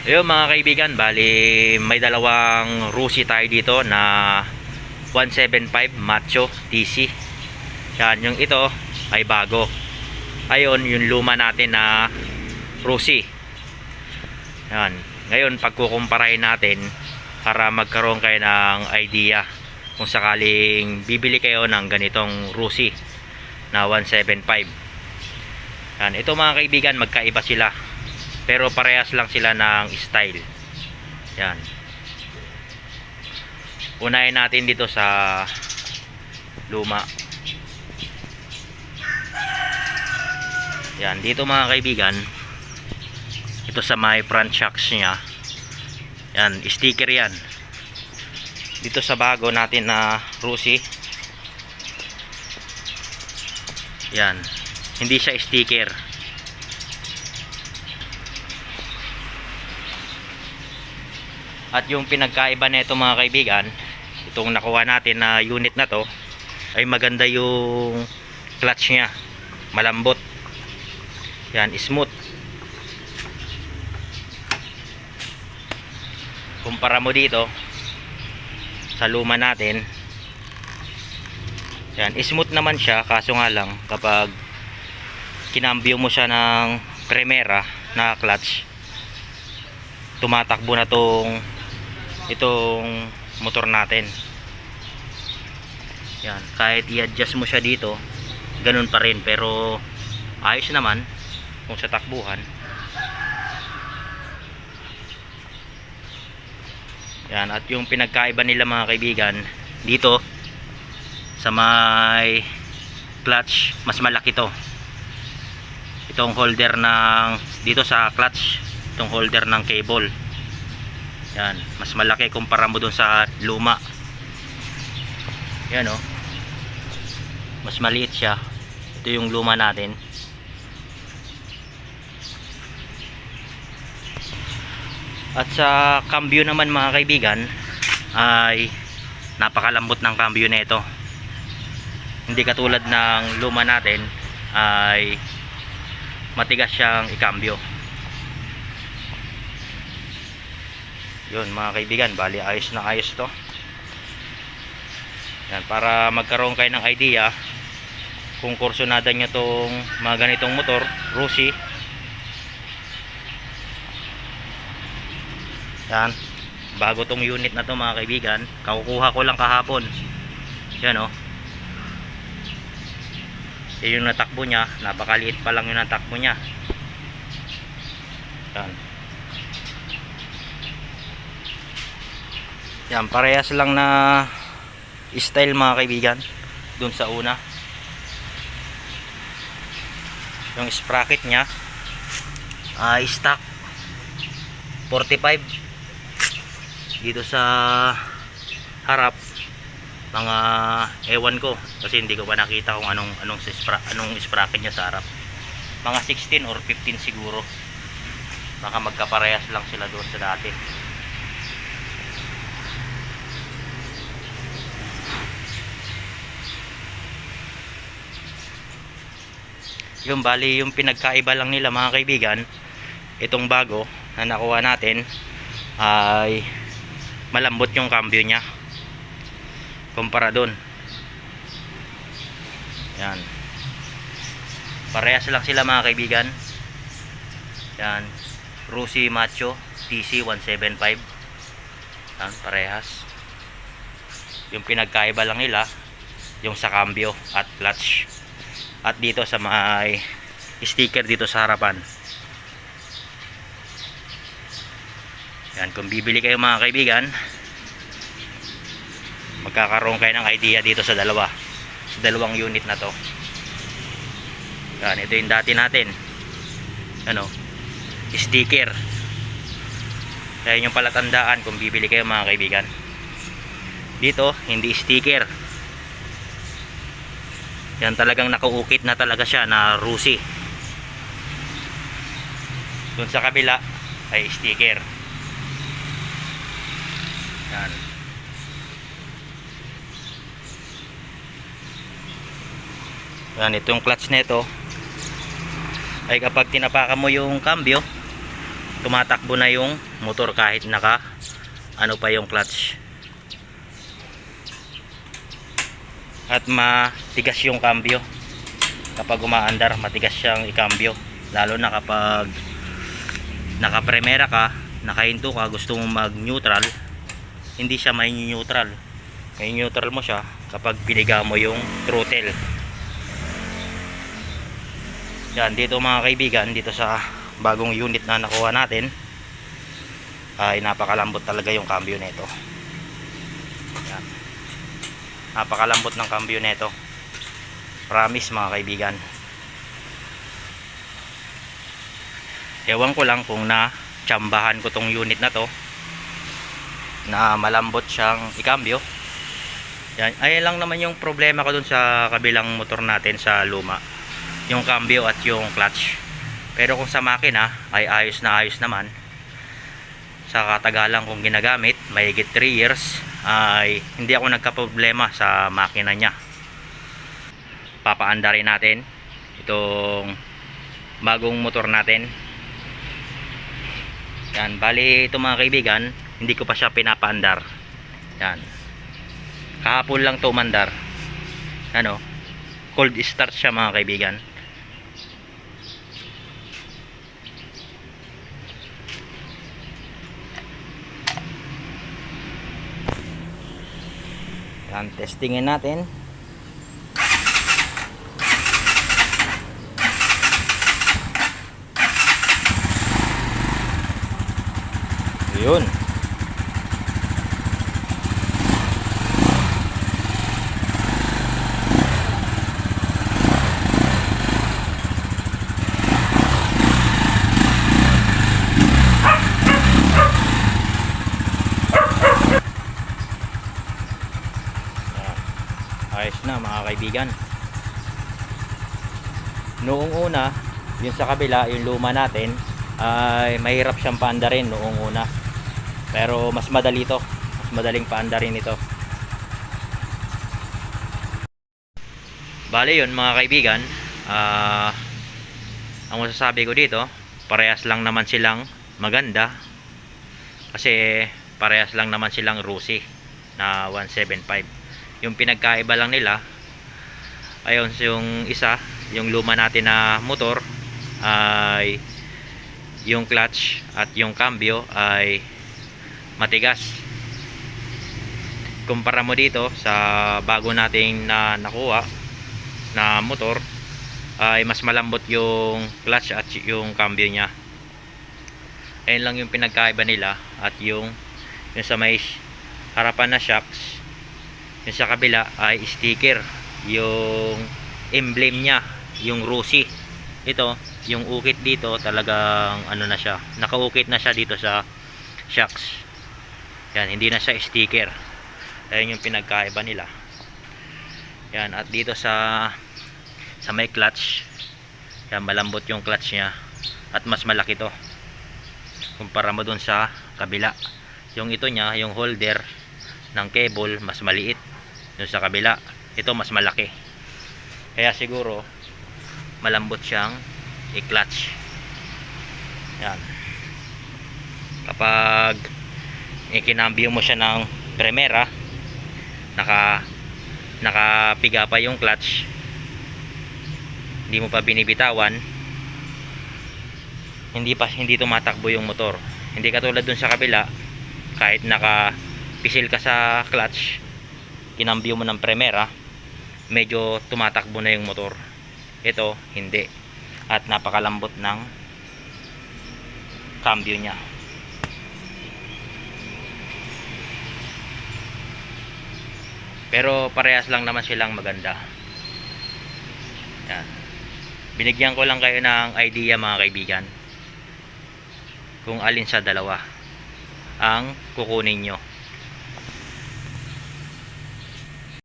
Ayun mga kaibigan, bali may dalawang Rusi tayo dito na 175 Macho TC. Yan, yung ito ay bago. Ayun, yung luma natin na Rusi. Yan. Ngayon, pagkukumparahin natin para magkaroon kayo ng idea kung sakaling bibili kayo ng ganitong Rusi na 175. Yan, ito mga kaibigan, magkaiba sila. Pero parehas lang sila ng style. Yan. Unahin natin dito sa luma. Yan, dito mga kaibigan, ito sa may front shocks niya. Yan, sticker yan. Dito sa bago natin na Rusi. Yan, hindi siya sticker. At yung pinagkaiba nito mga kaibigan, itong nakuha natin na unit na to, ay maganda yung clutch niya. Malambot. Yan, smooth. Kumpara mo dito sa luma natin. Yan, smooth naman siya kaso nga lang kapag kinambyo mo siya ng Primera na clutch tumatakbo na tong itong motor natin. Yan kahit i-adjust mo siya dito ganun pa rin. Pero ayos naman kung sa takbuhan. Yan at yung pinagkaiba nila mga kaibigan dito sa may clutch mas malaki to. Itong holder ng dito sa clutch itong holder ng cable yan mas malaki kumpara mo dun sa luma. Yan o mas maliit siya. Ito yung luma natin. At sa cambio naman mga kaibigan ay napakalambot ng cambio nito hindi katulad ng luma natin ay matigas siyang ikambyo yun mga kaibigan bali ayos na ayos to. Yan, para magkaroon kayo ng idea kung kursunada nyo tong mga ganitong motor Rusi. Yan bago tong unit na to mga kaibigan kakukuha ko lang kahapon. Yan o oh. yan yung natakbo nya napakaliit pa lang yung natakbo nya yan yan parehas lang na style mga kaibigan dun sa una. Yung sprocket nya ay stock 45 dito sa harap mga ewan ko kasi hindi ko pa nakita kung anong anong anong sprocket niya sa harap. Mga 16 or 15 siguro. Baka magkaparehas lang sila doon sa dati yung bali yung pinagkaiba lang nila mga kaibigan itong bago na nakuha natin ay malambot yung cambio nya kumpara dun. Yan. Parehas lang sila mga kaibigan. Yan. Rusi Macho TC 175 yan parehas. Yung pinagkaiba lang nila yung sa cambio at clutch at dito sa may sticker dito sa harapan. Yan kung bibili kayo mga kaibigan magkakaroon kayo ng idea dito sa dalawa sa dalawang unit na to. Yan ito yung dati natin. Ano? Sticker. Kaya yung palatandaan kung bibili kayo mga kaibigan. Dito hindi sticker yan talagang nakaukit na talaga siya na Rusi. Dun sa kabila ay sticker. Yan. Yan ito yung clutch nito ay kapag tinapakan mo yung cambio tumatakbo na yung motor kahit naka ano pa yung clutch at matigas yung cambio kapag umaandar matigas siyang ikambyo. Lalo na kapag nakapremera ka nakahinto ka gusto mo mag neutral hindi siya may neutral. May neutral mo siya kapag piniga mo yung throttle. Yan dito mga kaibigan dito sa bagong unit na nakuha natin ay napakalambot talaga yung cambio nito. Yan napakalambot ng cambio nito promise mga kaibigan. Ewan ko lang kung na tsambahan ko tong unit na to na malambot siyang ikambyo. Yan. Ay lang naman yung problema ko dun sa kabilang motor natin sa luma. Yung cambio at yung clutch. Pero kung sa makina ay ayos na ayos naman sa katagalan kong ginagamit mahigit 3 years ay hindi ako nagka-problema sa makina niya. Papaandarin natin itong bagong motor natin. Yan bali ito mga kaibigan hindi ko pa siya pinapaandar. Yan. Kahapon lang to umandar. Ano cold start siya mga kaibigan Yan, testingin natin. Yun. Ayos na mga kaibigan. Noong una, yung sa kabila, yung luma natin, ay mahirap siyang paandarin noong una. Pero mas madali to. Mas madaling paandarin ito. Bale yun mga kaibigan, ah ang masasabi ko dito, parehas lang naman silang maganda. Kasi parehas lang naman silang Rusi na 175 yung pinagkaiba lang nila. Ayun yung isa yung luma natin na motor ay yung clutch at yung cambio ay matigas. Kumpara mo dito sa bago nating na nakuha na motor ay mas malambot yung clutch at yung cambio nya ayun lang yung pinagkaiba nila at yung yung sa may harapan na shocks yung sa kabila ay sticker. Yung emblem niya yung Rusi. Ito yung ukit dito talagang ano na siya nakaukit na siya dito sa shocks. Yan hindi na siya sticker. Ayun yung pinagkaiba nila. Yan at dito sa sa may clutch. Yan malambot yung clutch niya. At mas malaki to kumpara mo dun sa kabila. Yung ito niya yung holder ng cable mas maliit yung sa kabila ito mas malaki. Kaya siguro malambot siyang i-clutch. Yan. Kapag ikinambyo mo siya ng primera naka nakapiga pa yung clutch hindi mo pa binibitawan hindi pa hindi tumatakbo yung motor. Hindi katulad dun sa kabila kahit naka pisil ka sa clutch kinambyo mo ng primera medyo tumatakbo na yung motor. Ito hindi. At napakalambot ng cambio niya. Pero parehas lang naman silang maganda. Yan. Binigyan ko lang kayo ng idea mga kaibigan kung alin sa dalawa ang kukunin nyo